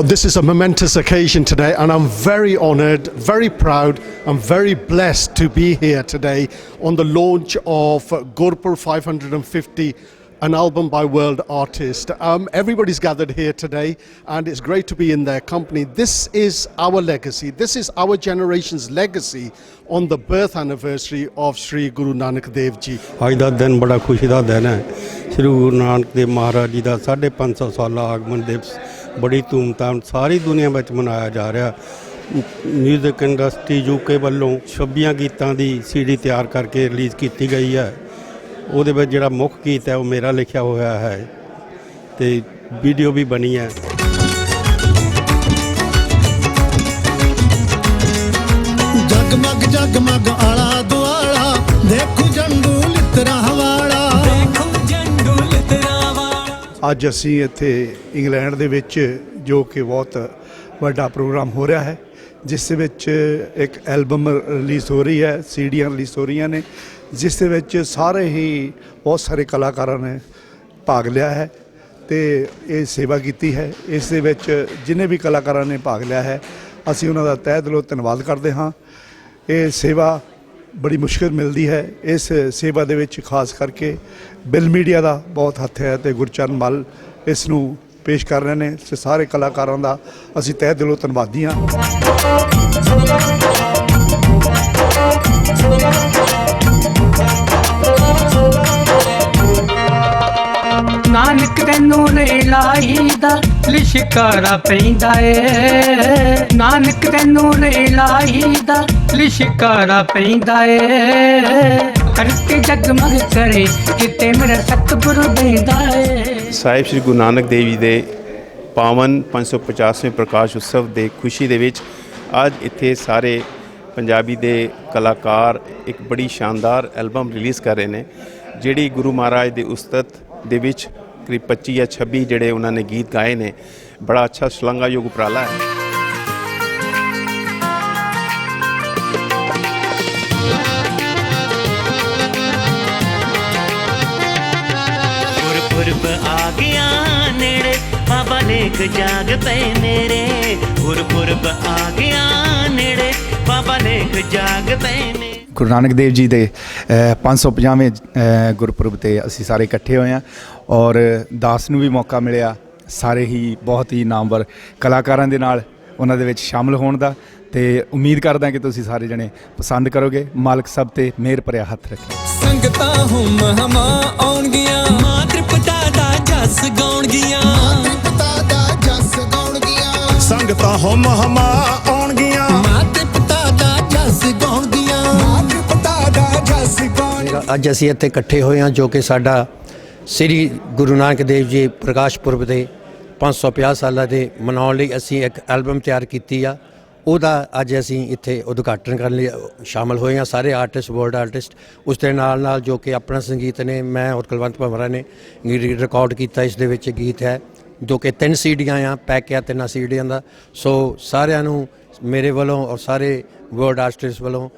Oh, this is a momentous occasion today, and I'm very honored, very proud, and very blessed to be here today on the launch of Gurpur 550, an album by world artist. Um, everybody's gathered here today, and it's great to be in their company. This is our legacy, this is our generation's legacy on the birth anniversary of Sri Guru Nanak Dev Ji. ਅੱਜ ਦਾ ਦਿਨ ਬੜਾ ਖੁਸ਼ੀ ਦਾ ਦਿਨ ਹੈ ਸ੍ਰੀ ਗੁਰੂ ਨਾਨਕ ਦੇਵ ਮਹਾਰਾਜ ਜੀ ਦਾ 550 ਸਾਲਾ ਆਗਮਨ ਦਿਵਸ ਬੜੀ ਧੂਮਧਾਮ ਸਾਰੀ ਦੁਨੀਆ ਵਿੱਚ ਮਨਾਇਆ ਜਾ ਰਿਹਾ। ਮਿਊਜ਼ਿਕ ਇੰਡਸਟਰੀ ਯੂਕੇ ਵੱਲੋਂ 26 ਗੀਤਾਂ ਦੀ ਸੀਡੀ ਤਿਆਰ ਕਰਕੇ ਰਿਲੀਜ਼ ਕੀਤੀ ਗਈ ਹੈ। ਉਹਦੇ ਵਿੱਚ ਜਿਹੜਾ ਮੁੱਖ ਗੀਤ ਹੈ, ਉਹ ਮੇਰਾ ਲਿਖਿਆ ਹੋਇਆ ਹੈ ਤੇ ਵੀਡੀਓ ਵੀ ਬਣੀ ਹੈ। ਜਗਮਗ ਜਗਮਗ ਆਲਾ ਦੁਆਲਾ ਦੇਖੂ ਜੰਡੂ ਲਿਤਰਾ ਅੱਜ ਅਸੀਂ ਇੱਥੇ ਇੰਗਲੈਂਡ ਦੇ ਵਿੱਚ ਜੋ ਕਿ ਬਹੁਤ ਵੱਡਾ ਪ੍ਰੋਗਰਾਮ ਹੋ ਰਿਹਾ ਹੈ, ਜਿਸ ਦੇ ਵਿੱਚ ਇੱਕ ਐਲਬਮ ਰਿਲੀਜ਼ ਹੋ ਰਹੀ ਹੈ, ਸੀਡੀਆਂ ਰਿਲੀਜ਼ ਹੋ ਰਹੀਆਂ ਨੇ, ਜਿਸ ਦੇ ਵਿੱਚ ਸਾਰੇ ਹੀ ਬਹੁਤ ਸਾਰੇ ਕਲਾਕਾਰਾਂ ਨੇ ਭਾਗ ਲਿਆ ਹੈ ਤੇ ਇਹ ਸੇਵਾ ਕੀਤੀ ਹੈ। ਇਸ ਦੇ ਵਿੱਚ ਜਿੰਨੇ ਵੀ ਕਲਾਕਾਰਾਂ ਨੇ ਭਾਗ ਲਿਆ ਹੈ, ਅਸੀਂ ਉਹਨਾਂ ਦਾ ਤਹਿ ਦਿਲੋਂ ਧੰਨਵਾਦ ਕਰਦੇ ਹਾਂ। ਇਹ ਸੇਵਾ ਬੜੀ ਮੁਸ਼ਕਲ ਮਿਲਦੀ ਹੈ ਇਸ ਸੇਵਾ ਦੇ ਵਿੱਚ, ਖਾਸ ਕਰਕੇ ਬਿਲ ਮੀਡੀਆ ਦਾ ਬਹੁਤ ਹੱਥ ਹੈ ਤੇ ਗੁਰਚਰਨ ਮਲ ਇਸ ਨੂੰ ਪੇਸ਼ ਕਰ ਰਹੇ ਨੇ। ਤੇ ਸਾਰੇ ਕਲਾਕਾਰਾਂ ਦਾ ਅਸੀਂ ਤਹਿ ਦਿਲੋਂ ਧੰਨਵਾਦੀ ਹਾਂ। ਨਾਨਕ ਤੈਨੂੰ ਨੇ ਲਾਈ ਲਿਸ਼ਕਾਰਾ ਪੈਂਦਾ ਏ। ਨਾਨਕ ਤੈਨੂੰ ਨੇ ਲਾਈ ਲਿਸ਼ਕਾਰਾ ਪੈਂਦਾ ਏ। ਕਰਕੇ ਜਗਮਗ ਕਰੇ ਕਿਤੇ ਮੇਰਾ ਸਤਿਗੁਰੂ ਬੈਂਦਾ ਏ। ਸਾਹਿਬ ਸ੍ਰੀ ਗੁਰੂ ਨਾਨਕ ਦੇਵ ਜੀ ਦੇ ਪਾਵਨ 550ਵੇਂ ਪ੍ਰਕਾਸ਼ ਉਤਸਵ ਦੇ ਖੁਸ਼ੀ ਦੇ ਵਿੱਚ ਅੱਜ ਇੱਥੇ ਸਾਰੇ ਪੰਜਾਬੀ ਦੇ ਕਲਾਕਾਰ ਇੱਕ ਬੜੀ ਸ਼ਾਨਦਾਰ ਐਲਬਮ ਰਿਲੀਜ਼ ਕਰ ਰਹੇ ਨੇ, ਜਿਹੜੀ ਗੁਰੂ ਮਹਾਰਾਜ ਦੇ ਉਸਤਤ ਦੇ ਵਿੱਚ ਕਰੀਬ 25 ਜਾਂ 26 ਜਿਹੜੇ ਉਹਨਾਂ ਨੇ ਗੀਤ ਗਾਏ ਨੇ। ਬੜਾ ਅੱਛਾ ਸ਼ਲਾਘਾਯੋਗ ਉਪਰਾਲਾ ਹੈ। ਗੁਰਪੁਰਬ ਆ ਗਿਆ ਨੇੜੇ, ਬਾਬਾ ਲੇਖ ਜਾਗ ਪਏ ਮੇਰੇ। ਗੁਰਪੁਰਬ ਆ ਗਿਆ ਨੇੜੇ, ਬਾਬਾ ਲੇਖ ਜਾਗ ਪਏ ਗੁਰੂ ਨਾਨਕ ਦੇਵ ਜੀ ਦੇ ਅ, 550ਵੇਂ ਅ, ਗੁਰਪੁਰਬ ਤੇ ਅਸੀਂ ਸਾਰੇ ਇਕੱਠੇ ਹੋਏ ਹਾਂ ਔਰ ਦਾਸ ਨੂੰ ਵੀ ਮੌਕਾ ਮਿਲਿਆ ਸਾਰੇ ਹੀ ਬਹੁਤ ਹੀ ਨਾਮਵਰ ਕਲਾਕਾਰਾਂ ਦੇ ਨਾਲ ਉਹਨਾਂ ਦੇ ਵਿੱਚ ਸ਼ਾਮਲ ਹੋਣ ਦਾ ਤੇ ਉਮੀਦ ਕਰਦਾ ਕਿ ਤੁਸੀਂ ਸਾਰੇ ਜਣੇ ਪਸੰਦ ਕਰੋਗੇ। ਮਾਲਕ ਸਭ ਤੇ ਮਿਹਰ ਭਰਿਆ ਹੱਥ ਰੱਖੇ। ਸੰਗਤਾਂ ਹੁਮ ਹਮਾ ਆਉਣਗੀਆਂ। ਮਾਂ ਤ੍ਰਿਪਤਾ ਦਾ ਜਸ ਗਾਉਣਗੀਆਂ। ਮਾਂ ਤ੍ਰਿਪਤਾ ਦਾ ਜਸ ਗਾਉਣਗੀਆਂ। ਸੰਗਤਾਂ ਹਮ ਹਮਾ ਆਉਣਗੀਆਂ। ਮਾਂ ਤ੍ਰਿਪਤਾ ਦਾ ਜਸ ਗਾਉਣਗੀਆਂ। ਅੱਜ ਅਸੀਂ ਇੱਥੇ ਇਕੱਠੇ ਹੋਏ ਹਾਂ, ਜੋ ਕਿ ਸਾਡਾ ਸ੍ਰੀ ਗੁਰੂ ਨਾਨਕ ਦੇਵ ਜੀ ਪ੍ਰਕਾਸ਼ ਪੁਰਬ ਦੇ 550 ਸਾਲਾਂ ਦੇ ਮਨਾਉਣ ਲਈ ਅਸੀਂ ਇੱਕ ਐਲਬਮ ਤਿਆਰ ਕੀਤੀ ਆ। ਉਹਦਾ ਅੱਜ ਅਸੀਂ ਇੱਥੇ ਉਦਘਾਟਨ ਕਰਨ ਲਈ ਸ਼ਾਮਲ ਹੋਏ ਹਾਂ। ਸਾਰੇ ਆਰਟਿਸਟ, ਵਰਲਡ ਆਰਟਿਸਟ, ਉਸ ਦੇ ਨਾਲ ਨਾਲ ਜੋ ਕਿ ਆਪਣਾ ਸੰਗੀਤ ਨੇ, ਮੈਂ ਔਰ ਕੁਲਵੰਤ ਭਮਰਾ ਨੇ ਰਿਕਾਰਡ ਕੀਤਾ, ਇਸ ਦੇ ਵਿੱਚ ਗੀਤ ਹੈ, ਜੋ ਕਿ ਤਿੰਨ ਸੀਡੀਆਂ ਆ, ਪੈਕ ਆ ਤਿੰਨਾਂ ਸੀਡੀਆਂ ਦਾ। ਸੋ ਸਾਰਿਆਂ ਨੂੰ ਮੇਰੇ ਵੱਲੋਂ ਔਰ ਸਾਰੇ ਵਰਲਡ ਆਰਟਿਸਟ ਵੱਲੋਂ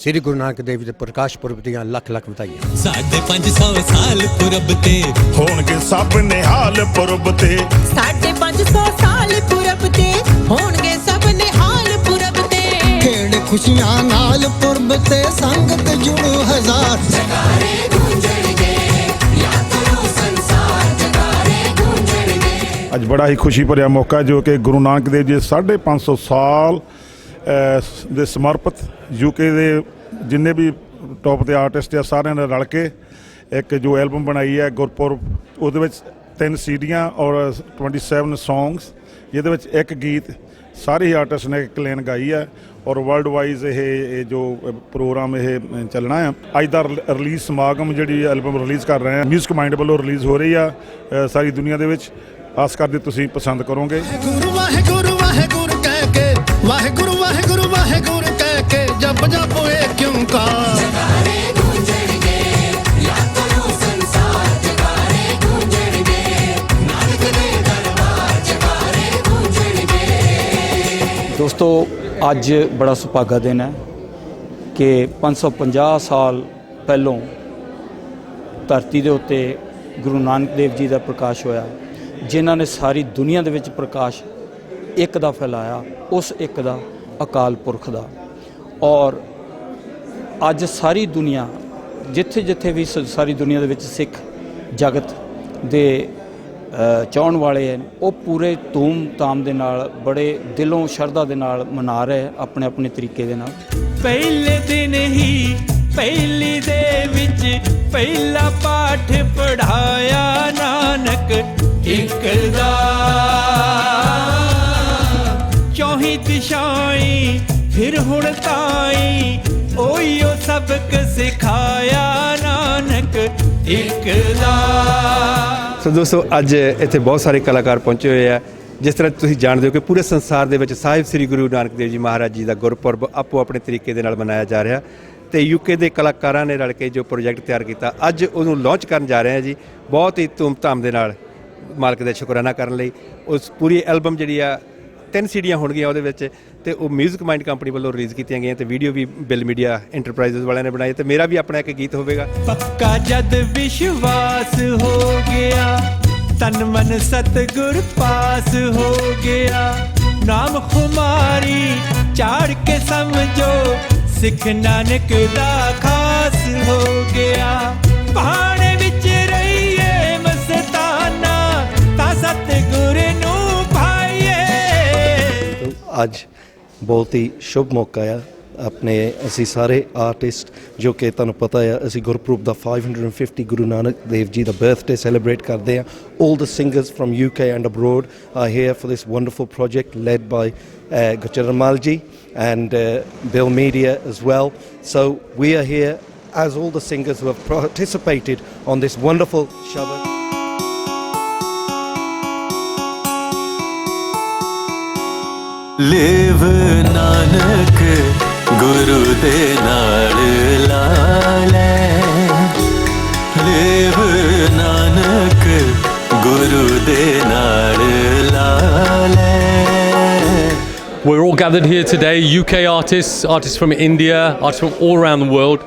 ਸ੍ਰੀ ਗੁਰੂ ਨਾਨਕ ਦੇਵ ਜੀ ਦੇ ਪ੍ਰਕਾਸ਼ ਪੁਰਬ ਦੀਆਂ ਲੱਖ ਲੱਖ ਵਧਾਈਆਂ। ਸਾਡੇ 500 ਸਾਲ ਪੁਰਬ ਤੇ ਹੋਣਗੇ ਸਭ ਨਿਹਾਲ ਪੁਰਬ ਤੇ। ਸਾਢੇ 500 ਸਾਲ ਪੁਰਬ ਤੇ ਹੋਣਗੇ ਸਭ ਨਿਹਾਲ ਪੁਰਬ ਤੇ। ਖੇੜ ਖੁਸ਼ੀਆਂ ਨਾਲ ਪੁਰਬ ਤੇ ਸੰਗਤ ਜੁੜੂ ਹਜ਼ਾਰ। ਅੱਜ ਬੜਾ ਹੀ ਖੁਸ਼ੀ ਭਰਿਆ ਮੌਕਾ ਜੋ ਕਿ ਗੁਰੂ ਨਾਨਕ ਦੇਵ ਜੀ 550 ਸਾਲ ਦੇ ਸਮਰਪਿਤ ਯੂਕੇ ਦੇ ਜਿੰਨੇ ਵੀ ਟੌਪ ਦੇ ਆਰਟਿਸਟ ਆ, ਸਾਰਿਆਂ ਨੇ ਰਲ ਕੇ ਇੱਕ ਜੋ ਐਲਬਮ ਬਣਾਈ ਹੈ, ਗੁਰਪੁਰਬ, ਉਹਦੇ ਵਿੱਚ ਤਿੰਨ ਸੀਡੀਆਂ ਔਰ 27 ਸੌਂਗਸ ਜਿਹਦੇ ਵਿੱਚ ਇੱਕ ਗੀਤ ਸਾਰੇ ਹੀ ਆਰਟਿਸਟ ਨੇ ਇੱਕ ਲੇਨ ਗਾਈ ਹੈ ਔਰ ਵਰਲਡ ਵਾਈਜ਼ ਇਹ ਜੋ ਪ੍ਰੋਗਰਾਮ ਇਹ ਚੱਲਣਾ ਹੈ ਅੱਜ ਦਾ ਰਿਲੀਜ਼ ਸਮਾਗਮ ਜਿਹੜੀ ਐਲਬਮ ਰਿਲੀਜ਼ ਕਰ ਰਹੇ ਹਾਂ ਮਿਊਜ਼ਿਕ ਮਾਈਂਡ ਵੱਲੋਂ ਰਿਲੀਜ਼ ਹੋ ਰਹੀ ਆ ਸਾਰੀ ਦੁਨੀਆ ਦੇ ਵਿੱਚ। ਆਸ ਕਰਦੇ ਤੁਸੀਂ ਪਸੰਦ ਕਰੋਗੇ। ਗੁਰੂ ਵਾਹਿਗੁਰੂ ਵਾਹਿਗੁਰੂ। ਵਾਹਿਗੁਰੂ ਵਾਹਿਗੁਰੂ ਵਾਹਿਗੁਰੂ ਕਹਿ ਕੇ ਜਪ ਜਪ ਏ ਕਿਉਂ ਕਾ? ਦੋਸਤੋ ਅੱਜ ਬੜਾ ਸੁਭਾਗਾ ਦਿਨ ਹੈ ਕਿ 550 ਸਾਲ ਪਹਿਲੋਂ ਧਰਤੀ ਦੇ ਉੱਤੇ ਗੁਰੂ ਨਾਨਕ ਦੇਵ ਜੀ ਦਾ ਪ੍ਰਕਾਸ਼ ਹੋਇਆ ਜਿਨ੍ਹਾਂ ਨੇ ਸਾਰੀ ਦੁਨੀਆ ਦੇ ਵਿੱਚ ਪ੍ਰਕਾਸ਼ ਇੱਕ ਦਾ ਫੈਲਾਇਆ, ਉਸ ਇੱਕ ਦਾ ਅਕਾਲ ਪੁਰਖ ਦਾ। ਔਰ ਅੱਜ ਸਾਰੀ ਦੁਨੀਆ, ਜਿੱਥੇ ਜਿੱਥੇ ਵੀ ਸਾਰੀ ਦੁਨੀਆ ਦੇ ਵਿੱਚ ਸਿੱਖ ਜਗਤ ਦੇ ਚਾਹਣ ਵਾਲੇ ਹਨ, ਉਹ ਪੂਰੇ ਧੂਮ ਧਾਮ ਦੇ ਨਾਲ, ਬੜੇ ਦਿਲੋਂ ਸ਼ਰਧਾ ਦੇ ਨਾਲ ਮਨਾ ਰਹੇ ਆਪਣੇ ਆਪਣੇ ਤਰੀਕੇ ਦੇ ਨਾਲ। ਪਹਿਲੇ ਦਿਨ ਹੀ ਪਹਿਲੀ ਦੇ ਵਿੱਚ ਪਹਿਲਾ ਪਾਠ ਪੜਾਇਆ ਨਾਨਕ, ਇੱਕ ਦਾ ਚੌਹੀ ਦਿਸ਼ਾਈ, ਫਿਰ ਹੁਣ ਤਾਈ ਓਯੋ ਸਬਕ ਸਿਖਾਇਆ ਨਾਨਕ ਇੱਕ ਦਾ। ਸੋ ਦੋਸਤੋ, ਅੱਜ ਇੱਥੇ ਬਹੁਤ ਸਾਰੇ ਕਲਾਕਾਰ ਪਹੁੰਚੇ ਹੋਏ ਆ। ਜਿਸ ਤਰ੍ਹਾਂ ਤੁਸੀਂ ਜਾਣਦੇ ਹੋ ਕਿ ਪੂਰੇ ਸੰਸਾਰ ਦੇ ਵਿੱਚ ਸਾਹਿਬ ਸ੍ਰੀ ਗੁਰੂ ਨਾਨਕ ਦੇਵ ਜੀ ਮਹਾਰਾਜ ਜੀ ਦਾ ਗੁਰਪੁਰਬ ਆਪੋ ਆਪਣੇ ਤਰੀਕੇ ਦੇ ਨਾਲ ਮਨਾਇਆ ਜਾ ਰਿਹਾ ਤੇ ਯੂਕੇ ਦੇ ਕਲਾਕਾਰਾਂ ਨੇ ਰਲ ਕੇ ਜੋ ਪ੍ਰੋਜੈਕਟ ਤਿਆਰ ਕੀਤਾ, ਅੱਜ ਉਹਨੂੰ ਲਾਂਚ ਕਰਨ ਜਾ ਰਹੇ ਆ ਜੀ। ਬਹੁਤ ਹੀ ਧੂਮ ਧਾਮ ਦੇ ਨਾਲ ਮਾਲਕ ਦਾ ਸ਼ੁਕਰਾਨਾ ਕਰਨ ਲਈ। ਉਸ ਪੂਰੀ ਐਲਬਮ ਜਿਹੜੀ ਆ ਤਿੰਨ ਸੀਡੀਆਂ ਹੋਣਗੀਆਂ ਉਹਦੇ ਵਿੱਚ ਤੇ ਉਹ 뮤직 ਮਾਈਂਡ ਕੰਪਨੀ ਵੱਲੋਂ ਰਿਲੀਜ਼ ਕੀਤੀਆਂ ਗਈਆਂ ਤੇ ਵੀਡੀਓ ਵੀ ਬਿਲ ਮੀਡੀਆ ਐਂਟਰਪ੍ਰਾਈਜ਼ਸ ਵਾਲਿਆਂ ਨੇ ਬਣਾਈ ਤੇ ਮੇਰਾ ਵੀ ਆਪਣਾ ਇੱਕ ਗੀਤ ਹੋਵੇਗਾ। ਪੱਕਾ ਜਦ ਵਿਸ਼ਵਾਸ ਹੋ ਗਿਆ, ਤਨ ਮਨ ਸਤਗੁਰ ਪਾਸ ਹੋ ਗਿਆ। ਨਾਮ ਖੁਮਾਰੀ ਚਾੜ ਕੇ ਸਮਝੋ, ਸਿੱਖ ਨਾਨਕ ਦਾ ਖਾਸ ਹੋ ਗਿਆ। ਅੱਜ ਬਹੁਤ ਹੀ ਸ਼ੁਭ ਮੌਕਾ ਆ ਆਪਣੇ ਅਸੀਂ ਸਾਰੇ ਆਰਟਿਸਟ ਜੋ ਕਿ ਤੁਹਾਨੂੰ ਪਤਾ ਆ ਅਸੀਂ ਗੁਰਪੁਰਬ ਦਾ 550 ਗੁਰੂ ਨਾਨਕ ਦੇਵ ਜੀ ਦਾ ਬਰਥਡੇ ਸੈਲੀਬ੍ਰੇਟ ਕਰਦੇ ਆ all the singers from UK and abroad are here for this wonderful project led by uh, Gurcharan ji and uh, Bill Media as well so we are here as all the singers who have participated on this wonderful Shabbat ਲਿਵ ਨਾਨਕ ਗੁਰੂ ਦੇ ਨਾਲ ਲਾ ਲੈ ਲਿਵ ਨਾਨਕ ਗੁਰੂ ਦੇ ਨਾਲ ਲਾ ਲੈ We're all gathered here today, UK artists, artists from India, artists from all around the world,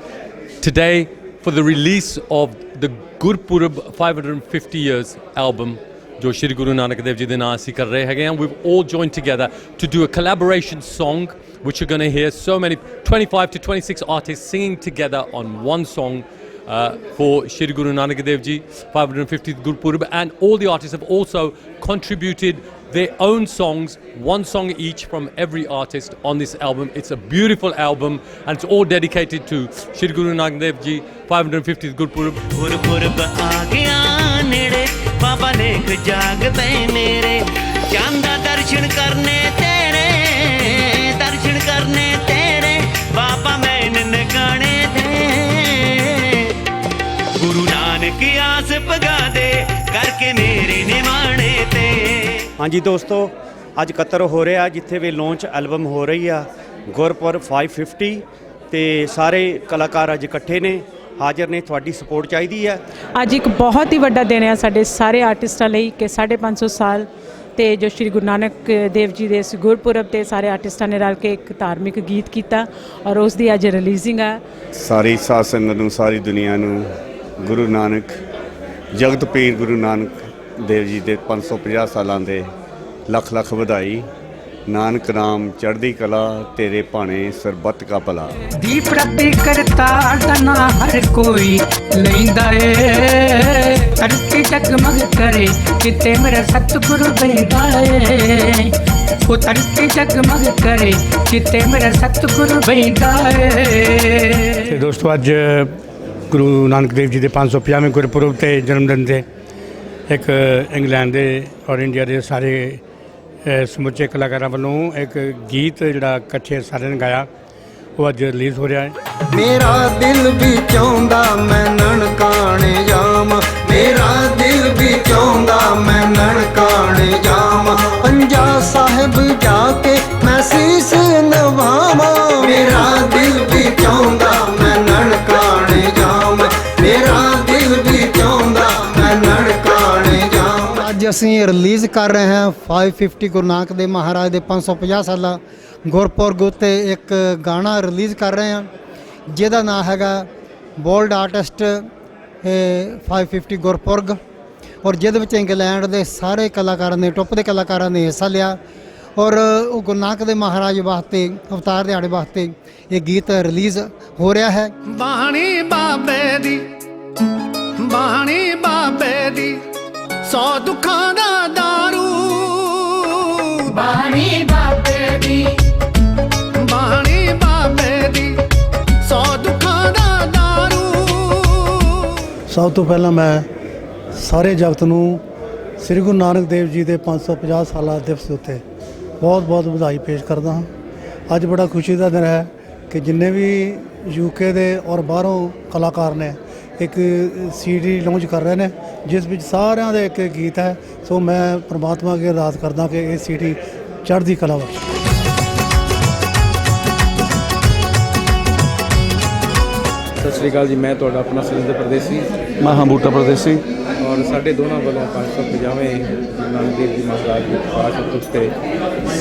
today for the release of the Gurpurab 550 years album, ਜੋ ਸ਼੍ਰੀ ਗੁਰੂ ਨਾਨਕ ਦੇਵ ਜੀ ਦੇ ਨਾਂ ਅਸੀਂ ਕਰ ਰਹੇ ਹੈਗੇ ਹਾਂ we've all joined together to do a collaboration song which you're going to hear so many 25 to 26 artists singing together on one song uh, for Shri Guru Nanak Dev Ji 550th Gurpurab and all the artists have also contributed their own songs one song each from every artist on this album it's a beautiful album and it's all dedicated to Shri Guru Nanak Dev Ji 550th Gurpurab ਬਾਬਾ ਲੇਖ ਮੇਰੇ। ਚਾਂਦਾ ਦਰਸ਼ਨ ਕਰਨੇ ਤੇਰੇ, ਦਰਸ਼ਨ ਕਰਨੇ ਤੇਰੇ, ਬਾਬਾ ਮੈਂ ਨਨਕਾਣੇ ਤੇ ਗੁਰੂ ਨਾਨਕ ਆਸ ਪਗਾ ਦੇ ਕਰਕੇ ਮੇਰੇ ਨਿਮਾਣੇ ਤੇ। ਹਾਂਜੀ ਦੋਸਤੋ, ਅੱਜ ਕਤਰ ਹੋ ਰਿਹਾ, ਜਿੱਥੇ ਵੀ ਲਾਂਚ ਐਲਬਮ ਹੋ ਰਹੀ ਆ। ਗੁਰਪੁਰ 550 ਤੇ ਸਾਰੇ ਕਲਾਕਾਰ ਅੱਜ ਇਕੱਠੇ ਨੇ। ਹਾਜ਼ਰ ਨੇ ਤੁਹਾਡੀ ਸਪੋਰਟ ਚਾਹੀਦੀ ਹੈ। ਅੱਜ ਇੱਕ ਬਹੁਤ ਹੀ ਵੱਡਾ ਦਿਨ ਹੈ ਸਾਡੇ ਸਾਰੇ ਆਰਟਿਸਟਾਂ ਲਈ ਕਿ 550 ਸਾਲ ਤੇ ਜੋ ਸ਼੍ਰੀ ਗੁਰੂ ਨਾਨਕ ਦੇਵ ਜੀ ਦੇ ਇਸ ਗੁਰਪੁਰਬ ਤੇ ਸਾਰੇ ਆਰਟਿਸਟਾਂ ਨੇ ਰਲ ਕੇ ਇੱਕ ਧਾਰਮਿਕ ਗੀਤ ਕੀਤਾ ਔਰ ਉਸ ਦੀ ਅੱਜ ਰਿਲੀਜ਼ਿੰਗ ਹੈ ਸਾਰੀ ਸਾਧ ਸੰਗਤ ਨੂੰ ਸਾਰੀ ਦੁਨੀਆ ਨੂੰ ਗੁਰੂ ਨਾਨਕ ਜਗਤ ਪੀਰ ਗੁਰੂ ਨਾਨਕ ਦੇਵ ਜੀ ਦੇ 550 ਸਾਲਾਂ ਦੇ ਲੱਖ ਲੱਖ ਵਧਾਈ ਨਾਨਕ ਨਾਮ ਚੜ੍ਹਦੀ ਕਲਾ ਤੇਰੇ ਭਾਣੇ ਸਰਬੱਤ ਕਾ ਭਲਾ। ਦੀਪ ਰੱਬੀ ਕਰਤਾ ਦਨਾ ਹਰ ਕੋਈ ਲੈਂਦਾ ਏ। ਧਰਤੀ ਜਗਮਗ ਕਰੇ ਕਿਤੇ ਮੇਰਾ ਸਤਿਗੁਰੂ ਬੈਠਾ ਏ। ਉਹ ਧਰਤੀ ਜਗਮਗ ਕਰੇ ਕਿਤੇ ਮੇਰਾ ਸਤਿਗੁਰੂ ਬੈਠਾ ਏ। ਤੇ ਦੋਸਤੋ ਅੱਜ ਗੁਰੂ ਨਾਨਕ ਦੇਵ ਜੀ ਦੇ 550ਵੇਂ ਗੁਰਪੁਰਬ ਤੇ ਜਨਮ ਦਿਨ ਤੇ ਇੱਕ ਇੰਗਲੈਂਡ ਦੇ ਔਰ ਇੰਡੀਆ ਦੇ ਸਾਰੇ ਸਮੁੱਚੇ ਕਲਾਕਾਰਾਂ ਵੱਲੋਂ ਇੱਕ ਗੀਤ ਜਿਹੜਾ ਇਕੱਠੇ ਸਾਰਿਆਂ ਨੇ ਗਾਇਆ, ਉਹ ਅੱਜ ਰਿਲੀਜ਼ ਹੋ ਰਿਹਾ ਹੈ। ਮੇਰਾ ਦਿਲ ਵੀ ਚਾਹੁੰਦਾ ਮੈਂ ਨਨਕਾਣੇ ਜਾਵਾਂ। ਮੇਰਾ ਦਿਲ ਵੀ ਚਾਹੁੰਦਾ ਮੈਂ ਨਨਕਾਣੇ ਜਾਵਾਂ। ਪੰਜਾ ਸਾਹਿਬ ਜਾ ਕੇ ਮੈਂ ਸੀਸ ਨਵਾਵਾਂ। ਮੇਰਾ ਦਿਲ ਵੀ ਚਾਹੁੰਦਾ ਮੈਂ ਨਨਕਾਣੇ ਜਾਵਾਂ। ਮੇਰਾ ਦਿਲ ਵੀ ਚਾਹੁੰਦਾ ਮੈਂ ਨਨਕਾਣੇ ਜਾਵਾਂ ਅੱਜ ਅਸੀਂ ਰਿਲੀਜ਼ ਕਰ ਰਹੇ ਹਾਂ 550 ਗੁਰੂ ਨਾਨਕ ਦੇਵ ਮਹਾਰਾਜ ਦੇ 550 ਸਾਲਾ ਗੁਰਪੁਰਬ ਉੱਤੇ ਇੱਕ ਗਾਣਾ ਰਿਲੀਜ਼ ਕਰ ਰਹੇ ਹਾਂ, ਜਿਹਦਾ ਨਾਮ ਹੈਗਾ ਬੋਲਡ ਆਰਟਿਸਟ 550 ਗੁਰਪੁਰਬ ਔਰ ਜਿਹਦੇ ਵਿੱਚ ਇੰਗਲੈਂਡ ਦੇ ਸਾਰੇ ਕਲਾਕਾਰਾਂ ਨੇ ਟੌਪ ਦੇ ਕਲਾਕਾਰਾਂ ਨੇ ਹਿੱਸਾ ਲਿਆ ਔਰ ਉਹ ਗੁਰੂ ਨਾਨਕ ਦੇ ਮਹਾਰਾਜ ਵਾਸਤੇ, ਅਵਤਾਰ ਦਿਹਾੜੇ ਵਾਸਤੇ ਇਹ ਗੀਤ ਰਿਲੀਜ਼ ਹੋ ਰਿਹਾ ਹੈ। ਬਾਣੀ ਬਾਬੇ ਦੀ, ਬਾਣੀ ਬਾਬੇ ਦੀ ਸੌ ਦੁੱਖਾਂ ਦਾ ਦਾਰੂ। ਬਾਣੀ ਬਾਬੇ ਦੀ। ਬਾਣੀ ਬਾਬੇ ਦੀ ਸੌ ਦੁੱਖਾਂ ਦਾ ਦਾਰੂ। ਸਭ ਤੋਂ ਪਹਿਲਾਂ ਮੈਂ ਸਾਰੇ ਜਗਤ ਨੂੰ ਸ੍ਰੀ ਗੁਰੂ ਨਾਨਕ ਦੇਵ ਜੀ ਦੇ 550 ਸਾਲਾ ਦਿਵਸ ਦੇ ਉੱਤੇ ਬਹੁਤ ਬਹੁਤ ਵਧਾਈ ਪੇਸ਼ ਕਰਦਾ ਹਾਂ। ਅੱਜ ਬੜਾ ਖੁਸ਼ੀ ਦਾ ਦਿਨ ਹੈ ਕਿ ਜਿੰਨੇ ਵੀ ਯੂਕੇ ਦੇ ਔਰ ਬਾਹਰੋਂ ਕਲਾਕਾਰ ਨੇ ਇੱਕ ਸੀਡੀ ਲਾਂਚ ਕਰ ਰਹੇ ਨੇ ਜਿਸ ਵਿੱਚ ਸਾਰਿਆਂ ਦੇ ਇੱਕ ਗੀਤ ਹੈ। ਸੋ ਮੈਂ ਪ੍ਰਮਾਤਮਾ ਅੱਗੇ ਅਰਦਾਸ ਕਰਦਾ ਕਿ ਇਹ ਸੀਡੀ ਚੜ੍ਹਦੀ ਕਲਾ ਬਖਸ਼ੇ। ਸਤਿ ਸ਼੍ਰੀ ਅਕਾਲ ਜੀ ਮੈਂ ਤੁਹਾਡਾ ਆਪਣਾ ਸੁਰਿੰਦਰ ਪ੍ਰਦੇਸੀ। ਮੈਂ ਹਾਂ ਬੂਟਾ ਪ੍ਰਦੇਸੀ। ਔਰ ਸਾਡੇ ਦੋਨਾਂ ਵੱਲੋਂ 550ਵੇਂ ਗੁਰੂ ਨਾਨਕ ਦੇਵ ਜੀ ਮਹਾਰਾਜ ਦੇ ਪ੍ਰਕਾਸ਼ ਉਤਸਵ ਤੇ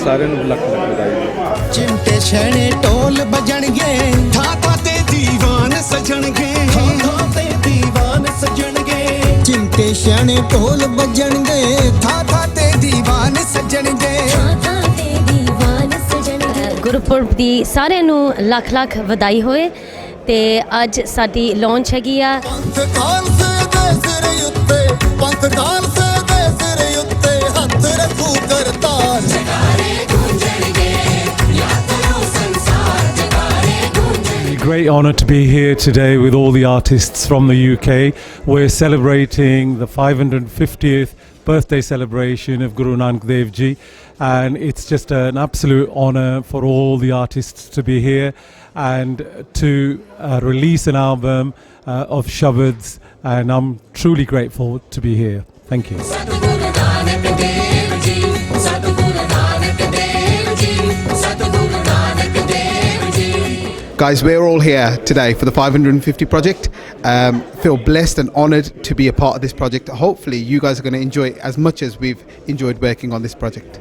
ਸਾਰਿਆਂ ਨੂੰ ਲੱਖ ਲੱਖ ਵਧਾਈ ਚਿੰਟੇ ਛਣੇ ਢੋਲ ਵੱਜਣਗੇ ਥਾਂ ਥਾਂ ਤੇ ਦੀਵਾਨ ਸਜਣਗੇ। ਚਿੰਟੇ ਛਣੇ ਢੋਲ ਵੱਜਣਗੇ ਥਾਂ ਥਾਂ ਤੇ ਦੀਵਾਨ ਸਜਣਗੇ। ਗੁਰਪੁਰਬ ਦੀ ਸਾਰਿਆਂ ਨੂੰ ਲੱਖ ਲੱਖ ਵਧਾਈ ਹੋਏ ਤੇ ਅੱਜ ਸਾਡੀ ਲਾਂਚ ਹੈਗੀ ਆ। ਖਾਲਸੇ ਦੇ ਸਿਰ ਉੱਤੇ ਪੰਥ ਖਾਲਸੇ ਦੇ ਸਿਰ ਉੱਤੇ। Great honour to be here today with all the artists from the UK. We're celebrating the 550th birthday celebration of Guru Nanak Dev Ji, and it's just an absolute honour for all the artists to be here and to uh, release an album uh, of Shabads, and I'm truly grateful to be here. Thank you. Guys, we're all here today for the 550 project. Um, feel blessed and honored to be a part of this project. Hopefully, you guys are going to enjoy it as much as we've enjoyed working on this project.